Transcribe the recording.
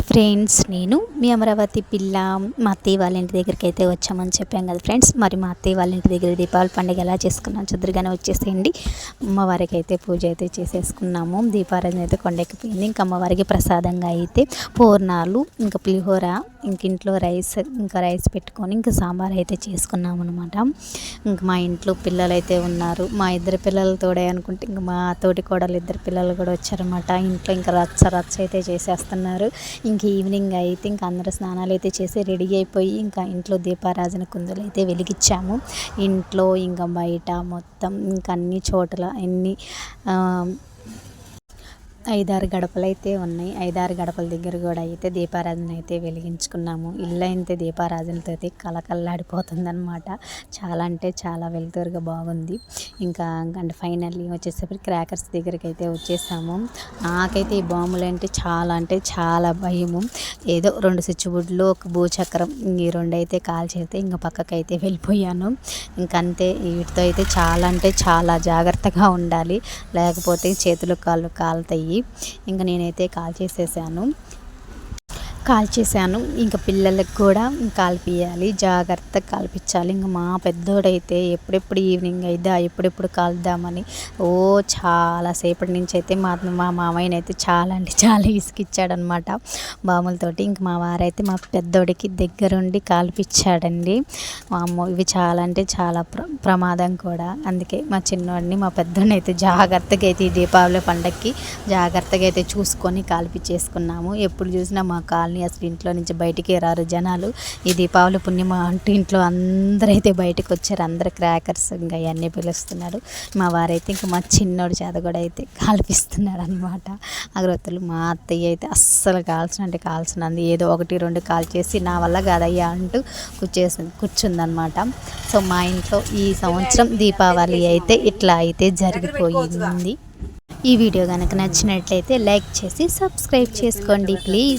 Hi friends నేను మీ అమరావతి పిల్ల మా అత్తయ్య వాళ్ళ ఇంటి దగ్గరికి అయితే వచ్చామని చెప్పాం కదా ఫ్రెండ్స్. మరి మా అత్తయ్య వాళ్ళ ఇంటి దగ్గర దీపావళి పండుగ ఎలా చేసుకున్నాం చదురుగానే వచ్చేసేయండి. అమ్మవారికి అయితే పూజ అయితే చేసేసుకున్నాము. దీపారాధన అయితే కొండెక్కిపోయింది. ఇంకా అమ్మవారికి ప్రసాదంగా అయితే పూర్ణాలు ఇంకా పులిహోర ఇంక ఇంట్లో రైస్ ఇంకా రైస్ పెట్టుకొని ఇంకా సాంబార్ అయితే చేసుకున్నాము అనమాట ఇంక మా ఇంట్లో పిల్లలు అయితే ఉన్నారు. మా ఇద్దరు పిల్లలు తోడే అనుకుంటే ఇంకా మా తోటి కోడలు ఇద్దరు పిల్లలు కూడా వచ్చారనమాట ఇంట్లో ఇంకా రచ్చ రచ్చ అయితే చేసేస్తున్నారు. ఇంక ఈవినింగ్ అయితే ఇంకా అందరూ స్నానాలు అయితే చేసి రెడీ అయిపోయి ఇంకా ఇంట్లో దీపారాజన కుందులు అయితే వెలిగించాము. ఇంట్లో ఇంకా బయట మొత్తం ఇంకా అన్ని చోట్ల ఎన్ని ఐదారు గడపలు అయితే ఉన్నాయి. ఐదారు గడపల దగ్గర కూడా అయితే దీపారాధన అయితే వెలిగించుకున్నాము. ఇల్లు అయితే దీపారాధనతో అయితే కలకల్లాడిపోతుంది చాలా అంటే చాలా వెలుతురుగా బాగుంది. ఇంకా అంటే ఫైనల్లీ వచ్చేసరికి క్రాకర్స్ దగ్గరికి అయితే వచ్చేసాము. నాకైతే ఈ బాంబులు అంటే చాలా అంటే చాలా భయము. ఏదో రెండు స్విచ్ బుడ్లు ఒక భూచక్రం ఈ రెండు అయితే కాల్ చేస్తే ఇంకా పక్కకి అయితే వెళ్ళిపోయాను ఇంకంతే వీటితో అయితే చాలా అంటే చాలా జాగ్రత్తగా ఉండాలి. లేకపోతే చేతులు కాళ్ళు కాలుతాయి. ఇంకా నేనైతే కాల్ చేసేసాను. కాల్ చేశాను ఇంకా పిల్లలకు కూడా కాల్పియాలి జాగ్రత్తగా కాల్పించాలి. ఇంకా మా పెద్దోడైతే ఎప్పుడెప్పుడు ఈవినింగ్ అయిద్దా ఎప్పుడెప్పుడు కాల్దామని ఓ చాలా సేపటి నుంచి అయితే మా మా మామయ్యని అయితే చాలా అంటే చాలా ఇసుకిచ్చాడనమాట బాములతోటి. ఇంక మా వారైతే మా పెద్దోడికి దగ్గరుండి కాల్పించాడండి మా అమ్మ ఇవి చాలా అంటే చాలా ప్ర ప్రమాదం కూడా. అందుకే మా చిన్నోడిని మా పెద్దోడిని అయితే జాగ్రత్తగా అయితే ఈ దీపావళి పండగకి జాగ్రత్తగా అయితే చూసుకొని కాల్పించేసుకున్నాము ఎప్పుడు చూసినా మా కాలనీ అసలు ఇంట్లో నుంచి బయటికి రారు జనాలు. ఈ దీపావళి పుణ్యమ అంటూ ఇంట్లో అందరూ అయితే బయటకు వచ్చారు. అందరు క్రాకర్స్ ఇంకా అవన్నీ పిలుస్తున్నారు. మా వారైతే ఇంకా మా చిన్నోడు చేత కూడా అయితే కాల్పిస్తున్నాడు అనమాట అగరవత్తులు మా అత్తయ్య అయితే అస్సలు కాల్చిన అంటే కాల్చినంది ఏదో ఒకటి రెండు కాల్ చేసి నా వల్ల కాదయ్యా అంటూ కూర్చేసి కూర్చుందనమాట సో మా ఇంట్లో ఈ సంవత్సరం దీపావళి అయితే ఇట్లా అయితే జరిగిపోయింది. ఈ వీడియో కనుక నచ్చినట్లయితే లైక్ చేసి సబ్స్క్రైబ్ చేసుకోండి ప్లీజ్.